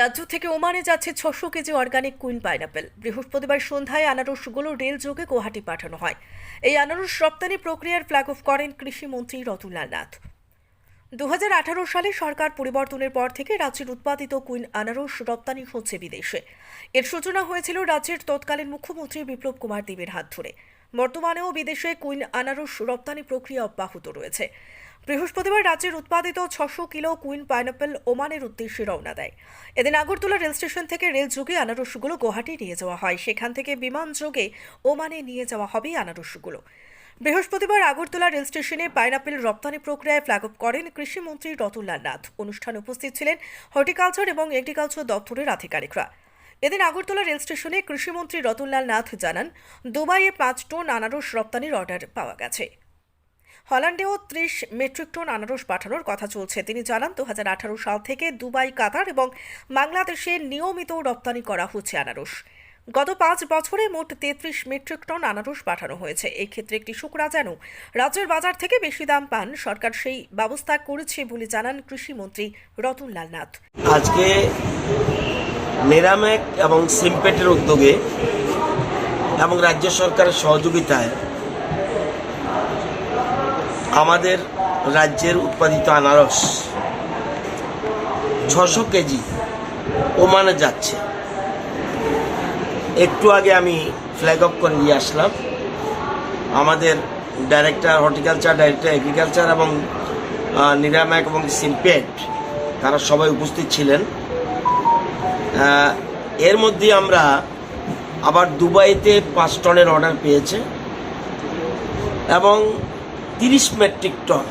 রাজ্য থেকে ওমানে যাচ্ছে ছশো কেজি অর্গানিক কুইন পাইনাপেল বৃহস্পতিবার সন্ধ্যায় আনারসগুলো রেল যোগে গুয়াহাটি পাঠানো হয়। এই আনারস রপ্তানি প্রক্রিয়ার ফ্ল্যাগ অফ করেন কৃষিমন্ত্রী রতনলাল নাথ। দু হাজার আঠারো সালে সরকার পরিবর্তনের পর থেকে রাজ্যের উৎপাদিত কুইন আনারস রপ্তানি হচ্ছে বিদেশে। এর সূচনা হয়েছিল রাজ্যের তৎকালীন মুখ্যমন্ত্রী বিপ্লব কুমার দেবের হাত ধরে। বর্তমানেও বিদেশে কুইন আনারস রপ্তানি প্রক্রিয়া অব্যাহত রয়েছে। বৃহস্পতিবার রাজ্যের উৎপাদিত ছশো কিলো কুইন পাইনাপেল ওমানের উদ্দেশ্যে রওনা দেয়। এদিন আগরতলা রেল স্টেশন থেকে রেল যোগে আনারসগুলো গুয়াহাটি নিয়ে যাওয়া হয়। সেখান থেকে বিমান যোগে ওমানে নিয়ে যাওয়া হবে আনারসগুলো। বৃহস্পতিবার আগরতলা রেল স্টেশনে পাইনাপেল রপ্তানি প্রক্রিয়ায় ফ্ল্যাগ অফ করেন কৃষিমন্ত্রী রতনলাল নাথ। অনুষ্ঠানে উপস্থিত ছিলেন হর্টিকালচার এবং এগ্রিকালচার দপ্তরের আধিকারিকরা। এদিন আগরতলা রেল স্টেশনে কৃষিমন্ত্রী রতনলাল নাথ জানান, দুবাইয়ে পাঁচ টন আনারস রপ্তানির অর্ডার পাওয়া গেছে। হল্যান্ডেও ত্রিশ মেট্রিক টন আনারস পাঠানোর কথা চলছে। তিনি জানান দু হাজার আঠারো সাল থেকে দুবাই, কাতার এবং বাংলাদেশে নিয়মিত রপ্তানি করা হচ্ছে আনারস। গত পাঁচ বছরে মোট তেত্রিশ মেট্রিক টন আনারস পাঠানো হয়েছে। এই ক্ষেত্রে কৃষকরা যেন রাজ্যের বাজার থেকে বেশি দাম পান। সরকার সেই ব্যবস্থা করেছে বলে জানান কৃষিমন্ত্রী রতনলাল নাথ। আজকে নেরামেক এবং সিমপেটের উদ্যোগে এবং রাজ্য সরকারের সহযোগিতায় আমাদের রাজ্যের উৎপাদিত আনারস ছশো কেজি ওমানে যাচ্ছে। একটু আগে আমি ফ্ল্যাগ অফ করে দিয়ে আসলাম। আমাদের ডাইরেক্টর হর্টিকালচার ডাইরেক্টর এগ্রিকালচার এবং আহ, এবং সিমপেট তারা সবাই উপস্থিত ছিলেন। এর মধ্যে আমরা আবার দুবাইতে পাঁচ টনের অর্ডার পেয়েছে এবং তিরিশ মেট্রিক টন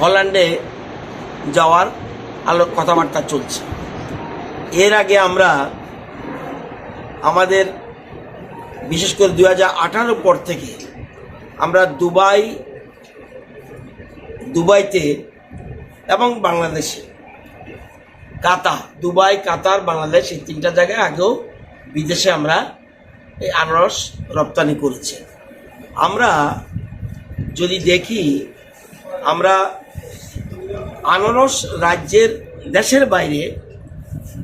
হল্যান্ডে যাওয়ার আলো কথাবার্তা চলছে। এর আগে আমরা আমাদের বিশেষ করে দু হাজার আঠারো পর থেকে আমরা দুবাই দুবাইতে এবং বাংলাদেশে কাতার, দুবাই, কাতার, বাংলাদেশ, এই তিনটা জায়গায় আগেও বিদেশে আমরা এই আনারস রপ্তানি করেছি। আমরা যদি দেখি, আমরা আনারস রাজ্যের দেশের বাইরে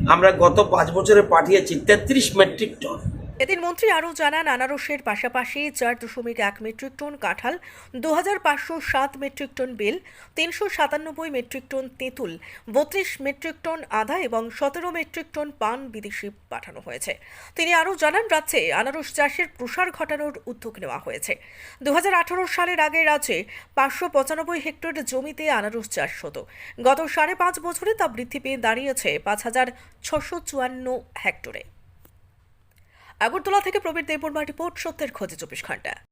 আমরা গত পাঁচ বছরে পাঠিয়েছি তেত্রিশ মেট্রিক টন। এদিন মন্ত্রী আরও জানান, আনারসের পাশাপাশি চার দশমিক এক মেট্রিক টন কাঁঠাল দু হাজার পাঁচশো সাত মেট্রিক টন বেল, তিনশো সাতানব্বই মেট্রিক টন তেঁতুল, বত্রিশ মেট্রিক টন আদা এবং সতেরো মেট্রিক টন পান বিদেশি পাঠানো হয়েছে। তিনি আরও জানান, রাজ্যে আনারস চাষের প্রসার ঘটানোর উদ্যোগ নেওয়া হয়েছে। দু হাজার আঠারো সালের আগে রাজ্যে পাঁচশো পঁচানব্বই হেক্টর জমিতে আনারস চাষ হতো। গত সাড়ে পাঁচ বছরে তা বৃদ্ধি পেয়ে দাঁড়িয়েছে পাঁচ হাজার ছশো চুয়ান্ন হেক্টরে। আগরতলা থেকে প্রবীর দেববর্মা রিপোর্ট সত্যের খোঁজে চব্বিশ ঘণ্টা।